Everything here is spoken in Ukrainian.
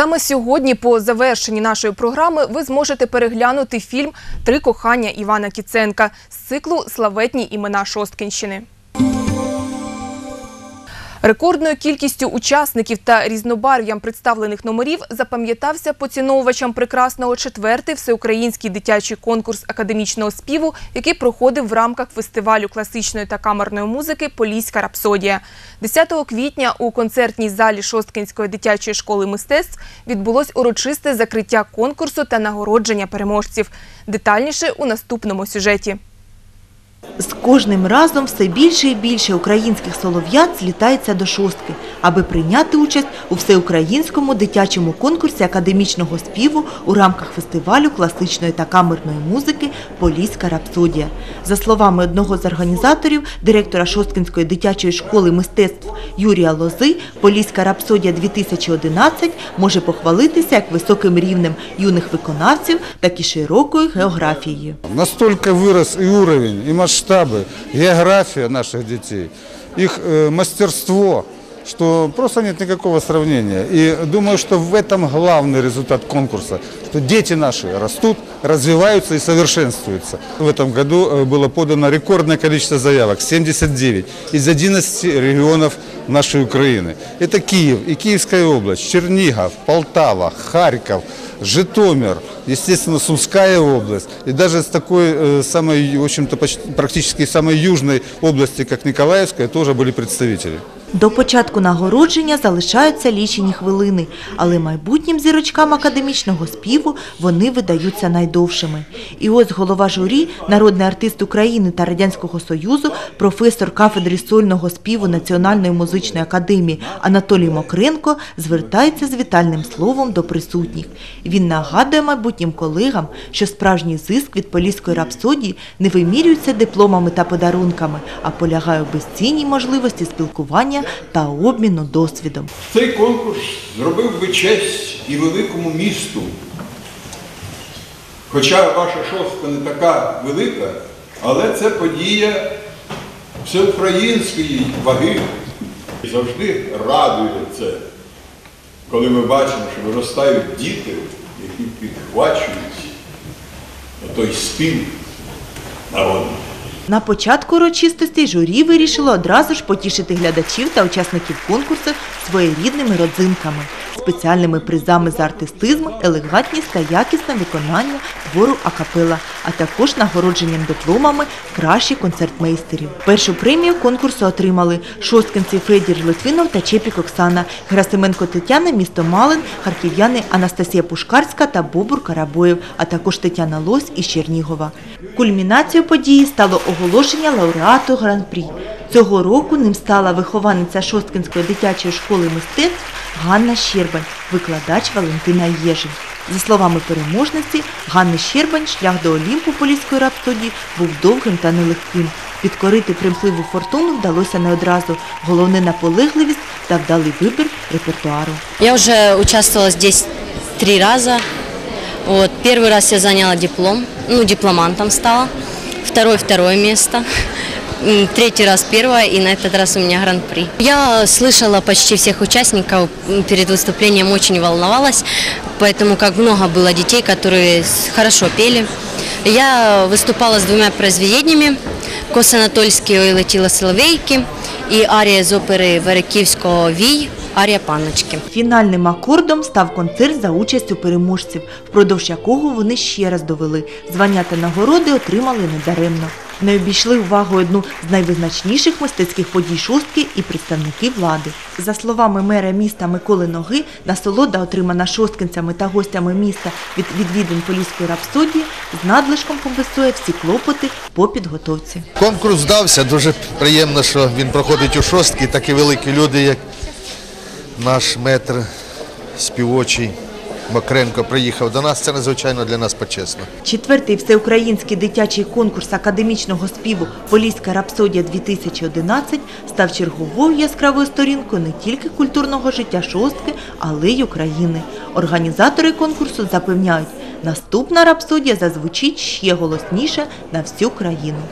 Саме сьогодні, по завершенні нашої програми, ви зможете переглянути фільм Три кохання Івана Кіценка з циклу Славетні імена Шосткинщини. Рекордною кількістю учасників та різнобарв'ям представлених номерів запам'ятався поціновувачам прекрасного четвертий всеукраїнський дитячий конкурс академічного співу, який проходив в рамках фестивалю класичної та камерної музики Поліська рапсодія. 10 квітня у концертній залі Шосткинської дитячої школи мистецтв відбулось урочисте закриття конкурсу та нагородження переможців. Детальніше у наступному сюжеті. З кожним разом все більше і більше українських солов'ят злітається до шостки, аби прийняти участь у всеукраїнському дитячому конкурсі академічного співу у рамках фестивалю класичної та камерної музики Поліська рапсодія. За словами одного з організаторів, директора Шосткинської дитячої школи мистецтв Юрія Лози, Поліська рапсодія 2011 може похвалитися як високим рівнем юних виконавців, так і широкою географією. Настолько вырос и уровень, и масштабы, география наших детей, их э, мастерство, что просто нет никакого сравнения. И думаю, что в этом главный результат конкурса, что дети наши растут, развиваются и совершенствуются. В этом году э, было подано рекордное количество заявок, 79, из 11 регионов нашей Украины. Это Киев и Киевская область, Чернигов, Полтава, Харьков, Житомир, естественно, Сумская область, и даже с такой э, самой, в общем-то, практически самой южной области, как Николаевская, тоже были представители. До початку нагородження залишаються лічені хвилини, але майбутнім зірочкам академічного співу вони видаються найдовшими. І ось голова журі, народний артист України та Радянського Союзу, професор кафедри сольного співу Національної музичної академії Анатолій Мокренко звертається з вітальним словом до присутніх. Він нагадує майбутнім колегам, що справжній зиск від поліської рапсодії не вимірюється дипломами та подарунками, а полягає у безцінній можливості спілкування та обміну досвідом. Цей конкурс зробив би честь і великому місту. Хоча ваша шостка не така велика, але це подія всеукраїнської ваги. І завжди радує це, коли ми бачимо, що виростають діти, які підхвачують той спів народний. На початку урочистостей журі вирішило одразу ж потішити глядачів та учасників конкурсу своєрідними родзинками, спеціальними призами за артистизм, елегантність та якісне виконання твору акапела, а також нагородженням дипломами кращих концертмейстерів. Першу премію конкурсу отримали шосткинці Федір Литвинов та Чепік Оксана, Герасименко Тетяна, місто Малин, харків'яни Анастасія Пушкарська та Бобур Карабоєв, а також Тетяна Лось із Чернігова. Кульмінацією події стало оголошення лауреату гран-прі. Цього року ним стала вихованиця Шосткинської дитячої школи мистецтв Ганна Щербань, викладач Валентина Єжин. За словами переможниці, Ганни Щербань шлях до Олімпу Поліської рапсодії був довгим та нелегким. Підкорити примхливу фортуну вдалося не одразу. Головне наполегливість та вдалий вибір репертуару. Я уже участвовала здесь три раза. Вот, первый раз я заняла диплом, ну, дипломантом стала. Второй – второе место М, Третий раз первое, и на этот раз у меня гран-при. Я слышала почти всех участников, м, перед выступлением очень волновалась, поэтому как много было детей, которые с- хорошо пели. Я выступала с двумя произведениями «Кос Анатольський и Летіла Соловейки» и ария з опери Вериківського «Вій», арія «Панночки». Фінальним акордом став концерт за участю переможців, впродовж якого вони ще раз довели. Звання та нагороди отримали недаремно. Не обійшли увагою одну з найвизначніших мистецьких подій шостки і представники влади. За словами мера міста Миколи Ноги, насолода, отримана шосткинцями та гостями міста від відвідин Поліської рапсодії, з надлишком компенсує всі клопоти по підготовці. Конкурс вдався, дуже приємно, що він проходить у шостки. Такі великі люди, як наш метр співочий Макренко приїхав до нас. Це надзвичайно для нас почесно. Четвертий всеукраїнський дитячий конкурс академічного співу Поліська рапсодія 2011 став черговою яскравою сторінкою не тільки культурного життя шостки, але й України. Організатори конкурсу запевняють, наступна рапсодія зазвучить ще голосніше на всю країну.